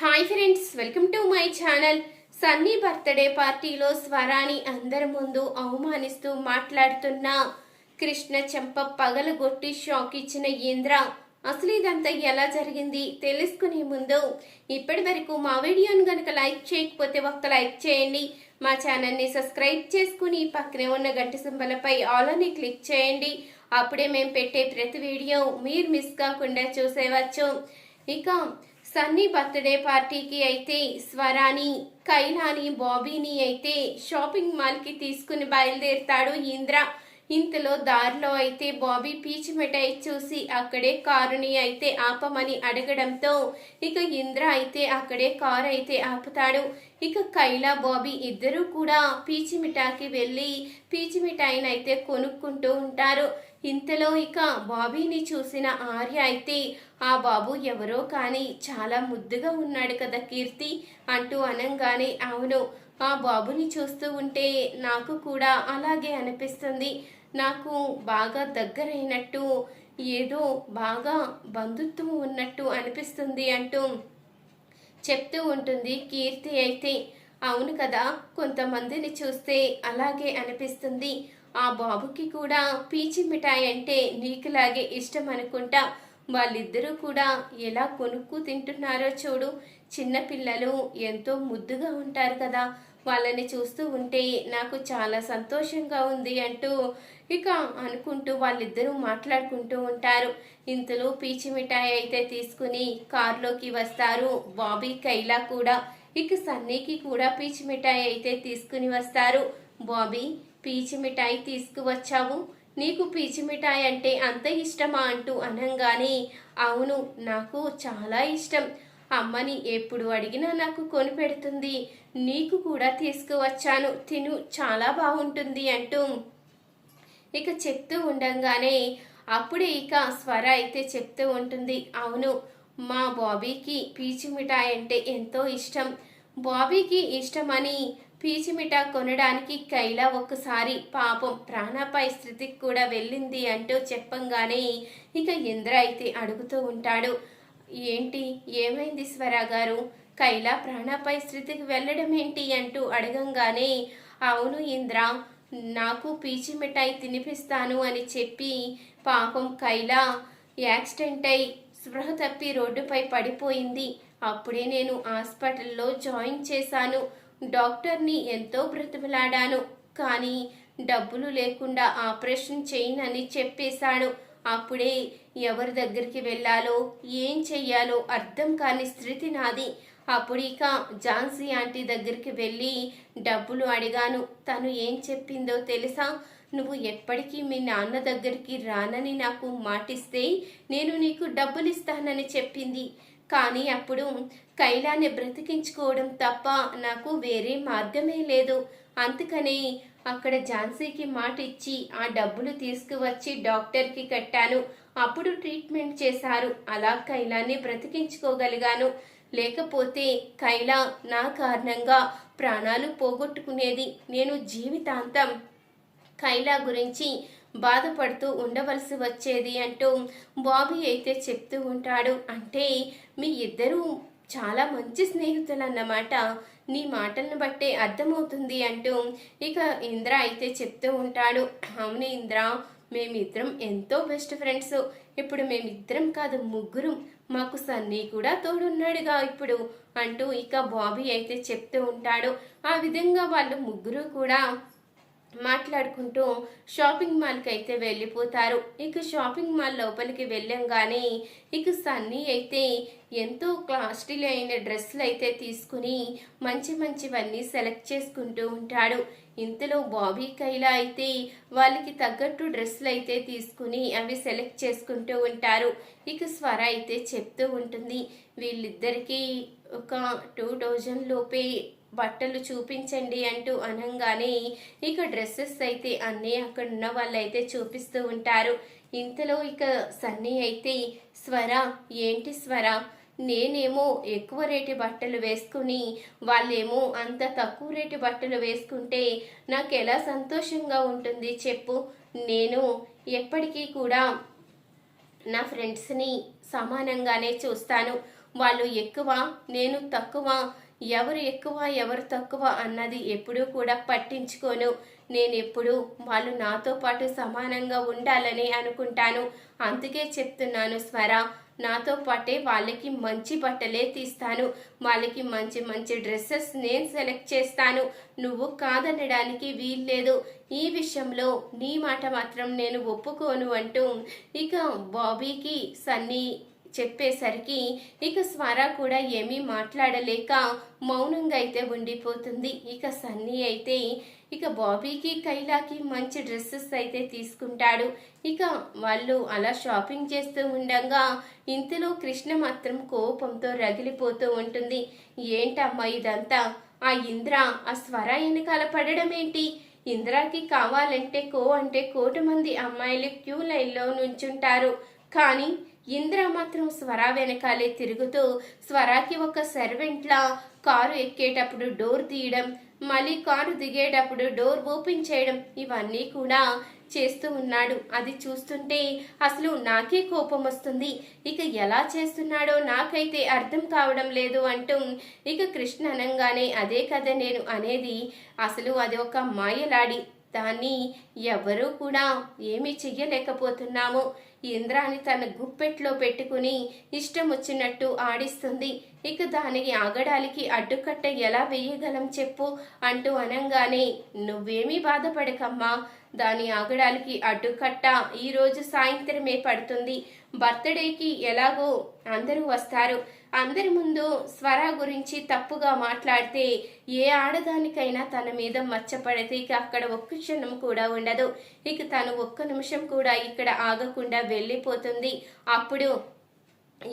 Hi friends welcome to my channel. Sunny birthday పార్టీలో స్వరాని అందరి ముందు అవమానిస్తూ మాట్లాడుతున్న కృష్ణ చెంప పగలగొట్టి షాక్ ఇచ్చిన ఇంద్ర. అసలు ఇదంతా ఎలా జరిగింది తెలుసుకునే ముందు ఇప్పటి వరకు మా వీడియోను కనుక లైక్ చేయకపోతే ఒక్క లైక్ చేయండి. మా ఛానల్ని సబ్స్క్రైబ్ చేసుకుని పక్కనే ఉన్న గంట సింబలపై ఆల్ అని క్లిక్ చేయండి. అప్పుడే మేము పెట్టే ప్రతి వీడియో మీరు మిస్ కాకుండా చూసేవచ్చు ఇక సన్నీ బర్త్డే పార్టీకి అయితే స్వరాని కైలాని బాబీని అయితే షాపింగ్ మాల్కి తీసుకుని బయలుదేరుతాడు ఇంద్ర. ఇంతలో దారిలో అయితే బాబీ పీచు మిఠాయి చూసి అక్కడే కారుని అయితే ఆపమని అడగడంతో ఇక ఇంద్ర అయితే అక్కడే కారు అయితే ఆపుతాడు. ఇక కైలా బాబీ ఇద్దరూ కూడా పీచి మిఠాయికి వెళ్ళి పీచి మిఠాయిని అయితే కొనుక్కుంటూ ఉంటారు. ఇంతలో ఇక బాబీని చూసిన ఆర్య అయితే ఆ బాబు ఎవరో కానీ చాలా ముద్దుగా ఉన్నాడు కదా కీర్తి అంటూ అనంగానే అవును ఆ బాబుని చూస్తూ ఉంటే నాకు కూడా అలాగే అనిపిస్తుంది. నాకు బాగా దగ్గరైనట్టు ఏదో బాగా బంధుత్వం ఉన్నట్టు అనిపిస్తుంది అంటూ చెప్తూ ఉంటుంది కీర్తి అయితే. అవును కదా కొంతమందిని చూస్తే అలాగే అనిపిస్తుంది. ఆ బాబుకి కూడా పీచి మిఠాయి అంటే నీకులాగే ఇష్టం అనుకుంటా వాళ్ళిద్దరూ కూడా ఎలా కొనుక్కు తింటున్నారో చూడు. చిన్నపిల్లలు ఎంతో ముద్దుగా ఉంటారు కదా. వాళ్ళని చూస్తూ ఉంటే నాకు చాలా సంతోషంగా ఉంది అంటూ ఇక అనుకుంటూ వాళ్ళిద్దరూ మాట్లాడుకుంటూ ఉంటారు. ఇంతలో పీచి మిఠాయి అయితే తీసుకుని కారులోకి వస్తారు. బాబీ కైలా కూడా ఇక సన్నీకి కూడా పీచి మిఠాయి అయితే తీసుకుని వస్తారు. బాబీ పీచి మిఠాయి తీసుకువచ్చావు? నీకు పీచి మిఠాయి అంటే అంత ఇష్టమా అంటూ అనంగానే అవును నాకు చాలా ఇష్టం. అమ్మని ఎప్పుడు అడిగినా నాకు కొని పెడుతుంది. నీకు కూడా తీసుకువచ్చాను. తిను చాలా బాగుంటుంది అంటూ. ఇక చెప్తూ ఉండంగానే అప్పుడే ఇక స్వర అయితే చెప్తూ ఉంటుంది. అవును మా బాబీకి పీచు మిఠాయి అంటే ఎంతో ఇష్టం. బాబీకి ఇష్టమని పీచు కొనడానికి కైలా ఒక్కసారి పాపం ప్రాణాపాయ స్థితికి కూడా వెళ్ళింది అంటూ చెప్పంగానే ఇక ఇంద్ర అయితే అడుగుతూ ఉంటాడు. ఏంటి? ఏమైంది స్వరా గారు? కైలా ప్రాణాపాయ స్థితికి వెళ్ళడం ఏంటి అంటూ అడగంగానే అవును ఇంద్ర నాకు పీచి మిఠాయి తినిపిస్తాను అని చెప్పి పాపం కైలా యాక్సిడెంట్ అయి స్పృహ తప్పి రోడ్డుపై పడిపోయింది. అప్పుడే నేను హాస్పిటల్లో జాయిన్ చేశాను. డాక్టర్ని ఎంతో బ్రతిమలాడాను. కానీ డబ్బులు లేకుండా ఆపరేషన్ చేయనని చెప్పేశాడు. అప్పుడే ఎవరి దగ్గరికి వెళ్ళాలో ఏం చెయ్యాలో అర్థం కాని స్థితి నాది. అప్పుడు ఇక ఝాన్సీ ఆంటీ దగ్గరికి వెళ్ళి డబ్బులు అడిగాను. తను ఏం చెప్పిందో తెలుసా? నువ్వు ఎప్పటికీ మీ నాన్న దగ్గరికి రానని నాకు మాటిస్తే నేను నీకు డబ్బులు ఇస్తానని చెప్పింది. కానీ అప్పుడు కైలాన్ని బ్రతికించుకోవడం తప్ప నాకు వేరే మార్గమే లేదు. అందుకని అక్కడ ఝాన్సీకి మాట ఇచ్చి ఆ డబ్బులు తీసుకువచ్చి డాక్టర్కి కట్టాను. అప్పుడు ట్రీట్మెంట్ చేశారు. అలా కైలాన్ని బ్రతికించుకోగలిగాను. లేకపోతే కైలా నా కారణంగా ప్రాణాలు పోగొట్టుకునేది నేను జీవితాంతం కైలా గురించి బాధపడుతూ ఉండవలసి వచ్చేది అంటూ బాబీ అయితే చెప్తూ ఉంటాడు. అంటే మీ ఇద్దరూ చాలా మంచి స్నేహితులు అన్నమాట నీ మాటలను బట్టే అర్థమవుతుంది అంటూ ఇక ఇంద్ర అయితే చెప్తూ ఉంటాడు. అవును ఇంద్ర మేమిద్దరం ఎంతో బెస్ట్ ఫ్రెండ్స్ ఇప్పుడు మేమిద్దరం కాదు ముగ్గురు. మాకు సన్నీ కూడా తోడున్నాడుగా ఇప్పుడు అంటూ ఇక బాబీ అయితే చెప్తూ ఉంటాడు. ఆ విధంగా వాళ్ళు ముగ్గురు కూడా మాట్లాడుకుంటూ షాపింగ్ మాల్కి అయితే వెళ్ళిపోతారు. ఇక షాపింగ్ మాల్ లోపలికి వెళ్ళంగానే ఇక సన్నీ అయితే ఎంతో కాస్ట్లీ అయిన డ్రెస్సులు అయితే తీసుకుని మంచి మంచివన్నీ సెలెక్ట్ చేసుకుంటూ ఉంటాడు. ఇంతలో బాబీ కైలా అయితే వాళ్ళకి తగ్గట్టు డ్రెస్సులు అయితే తీసుకుని అవి సెలెక్ట్ చేసుకుంటూ ఉంటారు. ఇక స్వర అయితే చెప్తూ ఉంటుంది. వీళ్ళిద్దరికీ ఒక టూ థౌజండ్ లోపే బట్టలు చూపించండి అంటూ అనంగానే ఇక డ్రెస్సెస్ అయితే అన్నీ అక్కడ ఉన్న వాళ్ళైతే చూపిస్తూ ఉంటారు. ఇంతలో ఇక సన్నీ అయితే స్వర ఏంటి స్వర? నేనేమో ఎక్కువ రేటు బట్టలు వేసుకుని వాళ్ళేమో అంత తక్కువ రేటు బట్టలు వేసుకుంటే నాకు ఎలా సంతోషంగా ఉంటుంది చెప్పు. నేను ఎప్పటికీ కూడా నా ఫ్రెండ్స్ని సమానంగానే చూస్తాను. వాళ్ళు ఎక్కువ నేను తక్కువ ఎవరు ఎక్కువ ఎవరు తక్కువ అన్నది ఎప్పుడూ కూడా పట్టించుకోను. నేను ఎప్పుడు వాళ్ళు నాతో పాటు సమానంగా ఉండాలని అనుకుంటాను. అందుకే చెప్తున్నాను స్వర నాతో పాటే వాళ్ళకి మంచి బట్టలే తీస్తాను. వాళ్ళకి మంచి మంచి డ్రెస్సెస్ నేను సెలెక్ట్ చేస్తాను. నువ్వు కాదనడానికి వీల్లేదు. ఈ విషయంలో నీ మాట మాత్రం నేను ఒప్పుకోను అంటూ ఇక బాబీకి సన్నీ చెప్పేసరికి ఇక స్వర కూడా ఏమీ మాట్లాడలేక మౌనంగా అయితే ఉండిపోతుంది. ఇక సన్నీ అయితే ఇక బాబీకి కైలాకి మంచి డ్రెస్సెస్ అయితే తీసుకుంటాడు. ఇక వాళ్ళు అలా షాపింగ్ చేస్తూ ఉండగా ఇంతలో కృష్ణ మాత్రం కోపంతో రగిలిపోతూ ఉంటుంది. ఏంటమ్మా ఇదంతా? ఆ ఇంద్ర ఆ స్వర వెనకాల పడడం ఏంటి ఇంద్రాకి కావాలంటే కో అంటే కోటి మంది అమ్మాయిలు క్యూ లైన్లో నుంచుంటారు. కానీ ఇంద్ర మాత్రం స్వర వెనకాలే తిరుగుతూ స్వరాకి ఒక సర్వెంట్లా కారు ఎక్కేటప్పుడు డోర్ తీయడం మళ్ళీ కారు దిగేటప్పుడు డోర్ ఓపెన్ చేయడం ఇవన్నీ కూడా చేస్తూ ఉన్నాడు. అది చూస్తుంటే అసలు నాకే కోపం వస్తుంది. ఇక ఎలా చేస్తున్నాడో నాకైతే అర్థం కావడం లేదు అంటూ ఇక కృష్ణ అనంగానే అదే కదా నేను అనేది అసలు అది ఒక మాయలాడి. దాన్ని ఎవరూ కూడా ఏమీ చెయ్యలేకపోతున్నాము. ఇంద్రాని తన గుప్పెట్లో పెట్టుకుని ఇష్టం వచ్చినట్టు ఆడిస్తుంది. ఇక దానికి ఆగడానికి అడ్డుకట్ట ఎలా వేయగలం చెప్పు అంటూ అనంగానే నువ్వేమీ బాధపడకమ్మా. దాని ఆగడానికి అడ్డుకట్ట ఈరోజు సాయంత్రమే పడుతుంది. బర్త్డేకి ఎలాగో అందరూ వస్తారు. అందరి ముందు స్వర గురించి తప్పుగా మాట్లాడితే ఏ ఆడదానికైనా తన మీద మచ్చపడితే ఇక అక్కడ ఒక్క క్షణం కూడా ఉండదు. ఇక తను ఒక్క నిమిషం కూడా ఇక్కడ ఆగకుండా వెళ్ళిపోతుంది. అప్పుడు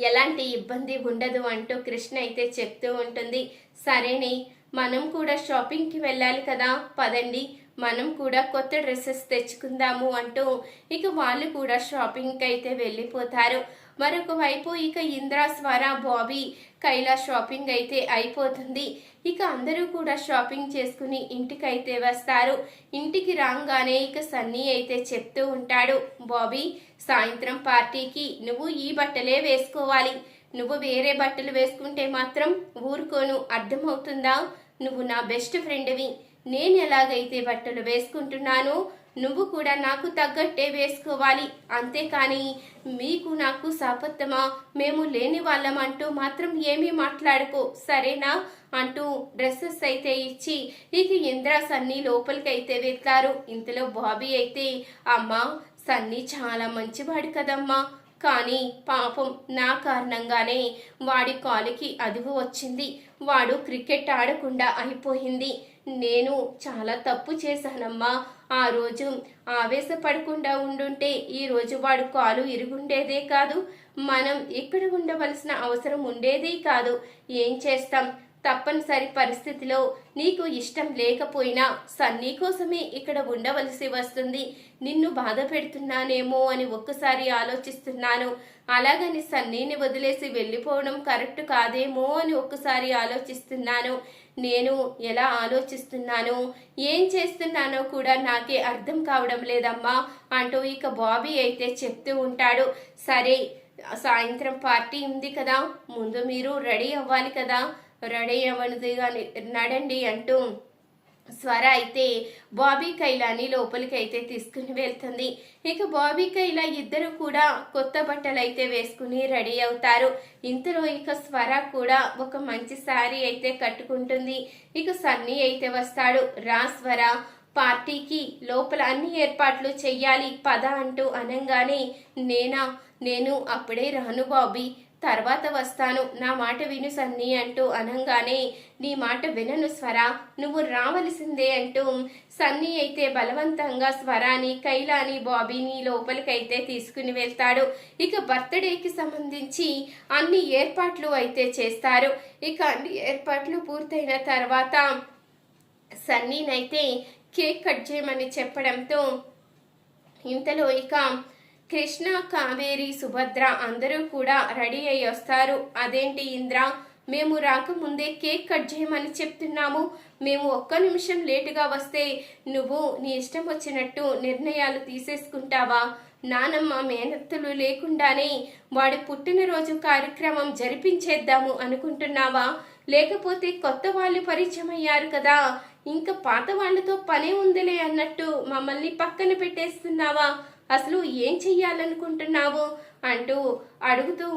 ఎలాంటి ఇబ్బంది ఉండదు అంటూ కృష్ణ అయితే చెప్తూ ఉంటుంది. సరేనే మనం కూడా షాపింగ్కి వెళ్ళాలి కదా. పదండి మనం కూడా కొత్త డ్రెస్సెస్ తెచ్చుకుందాము అంటూ ఇక వాళ్ళు కూడా షాపింగ్కి అయితే వెళ్ళిపోతారు. మరొక వైపు ఇక ఇంద్ర స్వర బాబీ కైలాస్ షాపింగ్ అయితే అయిపోతుంది. ఇక అందరూ కూడా షాపింగ్ చేసుకుని ఇంటికైతే వస్తారు. ఇంటికి రాగానే ఇక సన్నీ అయితే చెప్తూ ఉంటాడు బాబీ సాయంత్రం పార్టీకి నువ్వు ఈ బట్టలే వేసుకోవాలి. నువ్వు వేరే బట్టలు వేసుకుంటే మాత్రం ఊరుకోను. అర్థమవుతుందా? నువ్వు నా బెస్ట్ ఫ్రెండ్వి. నేను ఎలాగైతే బట్టలు వేసుకుంటున్నానో నువ్వు కూడా నాకు తగ్గట్టే వేసుకోవాలి. అంతేకాని మీకు నాకు సాపత్తమా? మేము లేని వాళ్ళం అంటూ మాత్రం ఏమీ మాట్లాడుకో. సరేనా? అంటూ డ్రెస్సెస్ అయితే ఇచ్చి ఇక ఇంద్ర సన్నీ లోపలికైతే వెళ్తారు. ఇంతలో బాబీ అయితే అమ్మా సన్నీ చాలా మంచివాడు కదమ్మా. కానీ పాపం నా కారణంగానే వాడి కాలుకి అదువు వచ్చింది. వాడు క్రికెట్ ఆడకుండా అయిపోయింది. నేను చాలా తప్పు చేశానమ్మా. ఆ రోజు ఆవేశపడకుండా ఉండుంటే ఈ రోజు వాడు కాలు ఇరుగుండేదే కాదు. మనం ఇక్కడ ఉండవలసిన అవసరం ఉండేదే కాదు. ఏం చేస్తాం? తప్పనిసరి పరిస్థితిలో నీకు ఇష్టం లేకపోయినా సన్నీ కోసమే ఇక్కడ ఉండవలసి వస్తుంది. నిన్ను బాధ పెడుతున్నానేమో అని ఒక్కసారి ఆలోచిస్తున్నాను. అలాగని సన్నీని వదిలేసి వెళ్ళిపోవడం కరెక్ట్ కాదేమో అని ఒక్కసారి ఆలోచిస్తున్నాను. నేను ఎలా ఆలోచిస్తున్నాను? ఏం చేస్తున్నానో కూడా నాకే అర్థం కావడం లేదమ్మా అంటూ ఇక బాబీ అయితే చెప్తూ ఉంటాడు. సరే సాయంత్రం పార్టీ ఉంది కదా ముందు మీరు రెడీ అవ్వాలి కదా. రెడీ అవ్వనిది కానీ నడండి అంటూ స్వర అయితే బాబీ కైలాని లోపలికి అయితే తీసుకుని వెళ్తుంది. ఇక బాబీ కైలా ఇద్దరు కూడా కొత్త బట్టలు అయితే వేసుకుని రెడీ అవుతారు. ఇంతలో ఇక స్వర కూడా ఒక మంచి శారీ అయితే కట్టుకుంటుంది. ఇక సన్నీ అయితే వస్తాడు. రా స్వర పార్టీకి లోపల అన్ని ఏర్పాట్లు చెయ్యాలి పద అంటూ అనంగానే నేనా నేను అప్పుడే రాను బాబీ తర్వాత వస్తాను నా మాట విను సన్ని అంటూ అనంగానే నీ మాట వినను స్వర నువ్వు రావలసిందే అంటూ సన్నీ అయితే బలవంతంగా స్వరాని కైలాని బాబీని లోపలికైతే తీసుకుని వెళ్తాడు. ఇక బర్త్డేకి సంబంధించి అన్ని ఏర్పాట్లు అయితే చేస్తారు. ఇక అన్ని ఏర్పాట్లు పూర్తయిన తర్వాత సన్నీనైతే కేక్ కట్ చేయమని చెప్పడంతో ఇంతలో ఇక కృష్ణ కావేరి సుభద్ర అందరూ కూడా రెడీ అయ్యి వస్తారు. అదేంటి ఇంద్ర మేము రాకముందే కేక్ కట్ చేయమని చెప్తున్నాము. మేము ఒక్క నిమిషం లేటుగా వస్తే నువ్వు నీ ఇష్టం వచ్చినట్టు నిర్ణయాలు తీసేసుకుంటావా? నానమ్మ మేనత్తలు లేకుండానే వాడి పుట్టినరోజు కార్యక్రమం జరిపించేద్దాము అనుకుంటున్నావా? లేకపోతే కొత్త వాళ్ళు పరిచయం అయ్యారు కదా. ఇంకా పాత వాళ్ళతో పనే ఉందిలే అన్నట్టు మమ్మల్ని పక్కన పెట్టేస్తున్నావా? అసలు ఏం చెయ్యాలనుకుంటున్నావు? అంటూ అడుగుతూ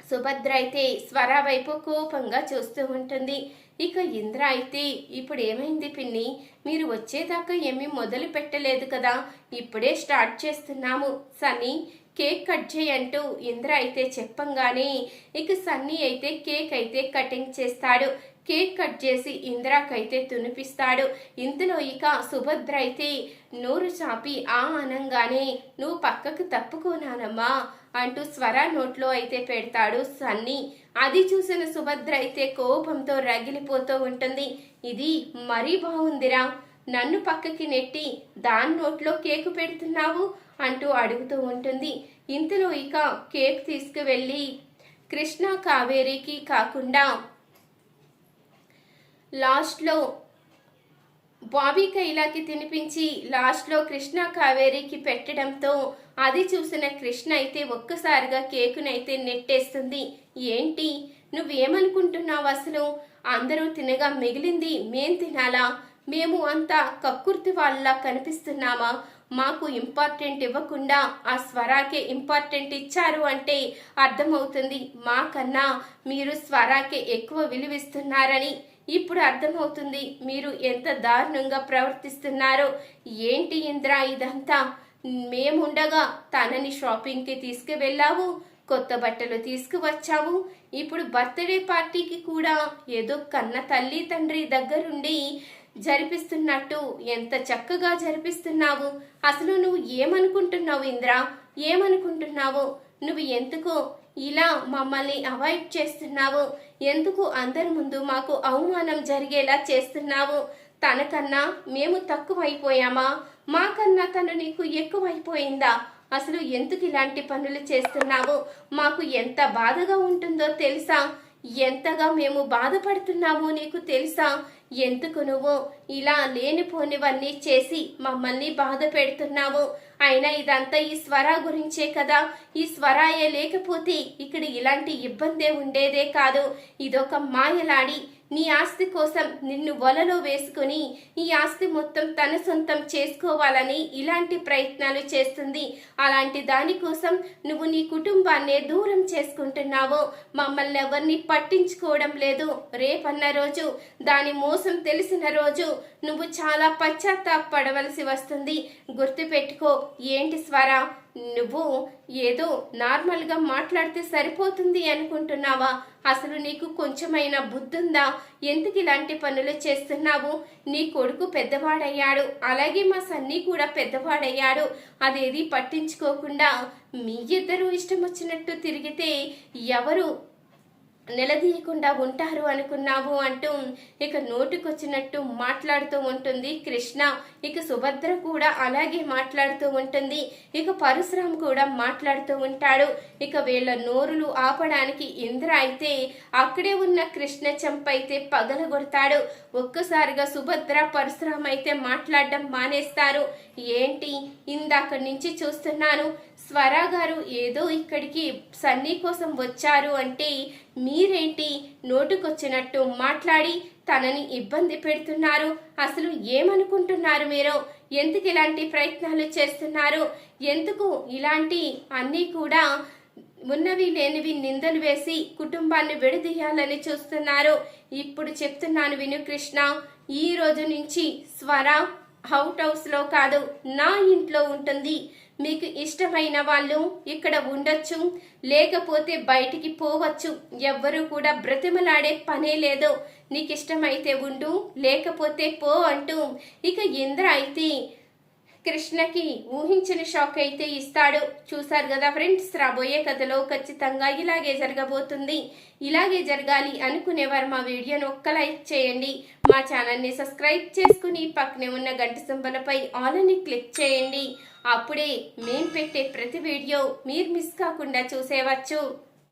సుభద్ర అయితే స్వర వైపు కోపంగా చూస్తూ ఉంటుంది. ఇక ఇంద్ర అయితే ఇప్పుడు ఏమైంది పిన్ని? మీరు వచ్చేదాకా ఏమీ మొదలు పెట్టలేదు కదా. ఇప్పుడే స్టార్ట్ చేస్తున్నాము. సన్నీ కేక్ కట్ చేయంటూ ఇంద్ర అయితే చెప్పంగానే ఇక సన్నీ అయితే కేక్ అయితే కటింగ్ చేస్తాడు. కేక్ కట్ చేసి ఇందిరాకైతే తునిపిస్తాడు. ఇంతలో ఇక సుభద్ర అయితే నోరు చాపి ఆ అనంగానే నువ్వు పక్కకు తప్పుకోనానమ్మా అంటూ స్వర నోట్లో అయితే పెడతాడు సన్నీ. అది చూసిన సుభద్ర అయితే కోపంతో రగిలిపోతూ ఉంటుంది. ఇది మరీ బాగుందిరా. నన్ను పక్కకి నెట్టి దాని నోట్లో కేకు పెడుతున్నావు అంటూ అడుగుతూ ఉంటుంది. ఇంతలో ఇక కేక్ తీసుకువెళ్ళి కృష్ణ కావేరికి కాకుండా లాస్ట్లో బాబీ కైలాకి తినిపించి లాస్ట్లో కృష్ణ కావేరికి పెట్టడంతో అది చూసిన కృష్ణ అయితే ఒక్కసారిగా కేకునైతే నెట్టేస్తుంది. ఏంటి? నువ్వేమనుకుంటున్నావు అసలు? అందరూ తినగా మిగిలింది మేం తినాలా? మేము అంతా కక్కుర్తి వాళ్ళలా కనిపిస్తున్నామా? మాకు ఇంపార్టెంట్ ఇవ్వకుండా ఆ స్వరాకే ఇంపార్టెంట్ ఇచ్చారు అంటే అర్థమవుతుంది. మాకన్నా మీరు స్వరాకే ఎక్కువ విలువిస్తున్నారని ఇప్పుడు అర్థమవుతుంది మీరు ఎంత దారుణంగా ప్రవర్తిస్తున్నారో. ఏంటి ఇంద్ర ఇదంతా? మేముండగా తనని షాపింగ్కి తీసుకువెళ్ళావు కొత్త బట్టలు తీసుకువచ్చావు. ఇప్పుడు బర్త్డే పార్టీకి కూడా ఏదో కన్న తల్లి తండ్రి దగ్గరుండి జరిపిస్తున్నట్టు ఎంత చక్కగా జరిపిస్తున్నావు. అసలు నువ్వు ఏమనుకుంటున్నావు ఇంద్ర? ఏమనుకుంటున్నావు? నువ్వు ఎందుకో ఇలా మమ్మల్ని అవాయిడ్ చేస్తున్నావు. ఎందుకు అందరి ముందు మాకు అవమానం జరిగేలా చేస్తున్నావు? తనకన్నా మేము తక్కువైపోయామా? మాకన్నా తను నీకు ఎక్కువైపోయిందా? అసలు ఎందుకు ఇలాంటి పనులు చేస్తున్నావు? మాకు ఎంత బాధగా ఉంటుందో తెలుసా? ఎంతగా మేము బాధపడుతున్నామో నీకు తెలుసా? ఎందుకు నువ్వు ఇలా లేనిపోనివన్నీ చేసి మమ్మల్ని బాధ పెడుతున్నావు? అయినా ఇదంతా ఈ స్వర గురించే కదా. ఈ స్వరాయే లేకపోతే ఇక్కడ ఇలాంటి ఇబ్బందే ఉండేదే కాదు. ఇదొక మాయలాడి. నీ ఆస్తి కోసం నిన్ను వలలో వేసుకుని నీ ఆస్తి మొత్తం తన సొంతం చేసుకోవాలని ఇలాంటి ప్రయత్నాలు చేస్తుంది. అలాంటి దానికోసం నువ్వు నీ కుటుంబాన్నే దూరం చేసుకుంటున్నావు మమ్మల్ని ఎవరిని పట్టించుకోవడం లేదు. రేపన్న రోజు దాని మోసం తెలిసిన రోజు నువ్వు చాలా పశ్చాత్తాపడవలసి వస్తుంది. గుర్తుపెట్టుకో ఏంటి స్వర? నువ్వు ఏదో నార్మల్గా మాట్లాడితే సరిపోతుంది అనుకుంటున్నావా? అసలు నీకు కొంచెమైనా బుద్ధుందా? ఎందుకు ఇలాంటి పనులు చేస్తున్నావు? నీ కొడుకు పెద్దవాడయ్యాడు. అలాగే మా సన్నీ కూడా పెద్దవాడయ్యాడు. అదేది పట్టించుకోకుండా మీ ఇద్దరూ ఇష్టం వచ్చినట్టు తిరిగితే ఎవరు నిలదీయకుండా ఉంటారు అనుకున్నావు అంటూ ఇక నోటికొచ్చినట్టు మాట్లాడుతూ ఉంటుంది కృష్ణ. ఇక సుభద్ర కూడా అలాగే మాట్లాడుతూ ఉంటుంది. ఇక పరశురామ్ కూడా మాట్లాడుతూ ఉంటాడు. ఇక వీళ్ళ నోరులు ఆపడానికి ఇంద్ర అయితే అక్కడే ఉన్న కృష్ణ చెంపైతే పగలగొడతాడు. ఒక్కసారిగా సుభద్ర పరశురామ్ అయితే మాట్లాడడం మానేస్తారు. ఏంటి? ఇందాక నుంచి చూస్తున్నాను. స్వరా గారు ఏదో ఇక్కడికి సన్నీ కోసం వచ్చారు అంటే మీరేంటి నోటుకొచ్చినట్టు మాట్లాడి తనని ఇబ్బంది పెడుతున్నారు? అసలు ఏమనుకుంటున్నారు మీరు? ఎందుకు ఇలాంటి ప్రయత్నాలు చేస్తున్నారు? ఎందుకు ఇలాంటి అన్నీ కూడా ఉన్నవి లేనివి నిందలు వేసి కుటుంబాన్ని విడదీయాలని చూస్తున్నారు? ఇప్పుడు చెప్తున్నాను విను కృష్ణ. ఈ రోజు నుంచి స్వర అవుట్ హౌస్లో కాదు నా ఇంట్లో ఉంటుంది. మీకు ఇష్టమైన వాళ్ళు ఇక్కడ ఉండొచ్చు లేకపోతే బయటికి పోవచ్చు. ఎవ్వరూ కూడా బ్రతిమలాడే పనే లేదు. నీకు ఇష్టమైతే ఉండు లేకపోతే పో అంటూ. ఇక ఇంద్ర అయితే కృష్ణకి ఊహించిన షాక్ అయితే ఇస్తాడు. చూశారు కదా ఫ్రెండ్స్ రాబోయే కథలో ఖచ్చితంగా ఇలాగే జరగబోతుంది. ఇలాగే జరగాలి అనుకునేవారు మా వీడియోను ఒక్క లైక్ చేయండి. మా ఛానల్ని సబ్స్క్రైబ్ చేసుకుని పక్కనే ఉన్న గంట సింబలపై ఆల్ అని క్లిక్ చేయండి. అప్పుడే మేం పెట్టే ప్రతి వీడియో మీరు మిస్ కాకుండా చూసేవచ్చు